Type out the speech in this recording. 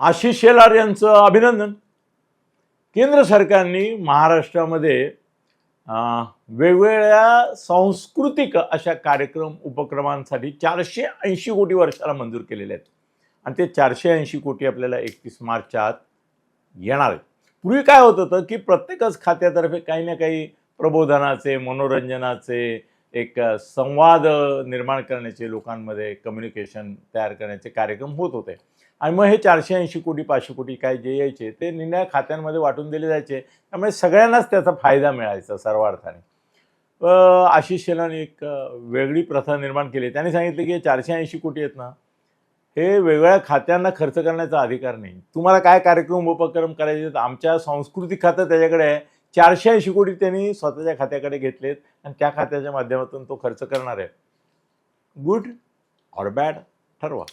आशिष शेलार यांचं अभिनंदन. केंद्र सरकारने महाराष्ट्रामध्ये वेगवेगळ्या सांस्कृतिक अशा कार्यक्रम उपक्रमांसाठी चारशे ऐंशी कोटी वर्षाला मंजूर केलेले आहेत. आणि ते चारशे ऐंशी कोटी आपल्याला एकतीस मार्चच्या आत येणार आहे पूर्वी काय होत होतं की प्रत्येकच खात्यातर्फे काही ना काही प्रबोधनाचे मनोरंजनाचे एक संवाद निर्माण करण्याचे लोकांमध्ये कम्युनिकेशन तयार करण्याचे कार्यक्रम होत होते. आणि मग हे चारशे ऐंशी कोटी पाचशे कोटी काय जे यायचे ते निर्णय खात्यांमध्ये वाटून दिले जायचे. त्यामुळे सगळ्यांनाच त्याचा फायदा मिळायचा सर्वार्थाने. आशिष शेलाने एक वेगळी प्रथा निर्माण केली. त्यांनी सांगितलं की हे चारशे ऐंशी कोटी आहेत ना हे वेगवेगळ्या खात्यांना खर्च करण्याचा अधिकार नाही. तुम्हाला काय कार्यक्रम उपक्रम करायचे आमच्या सांस्कृतिक खातं त्याच्याकडे आहे. चारशे ऐंशी कोटी त्यांनी स्वतःच्या खात्याकडे घेतलेत आणि त्या खात्याच्या माध्यमातून तो खर्च करणार आहे गुड ऑर बॅड ठरवा.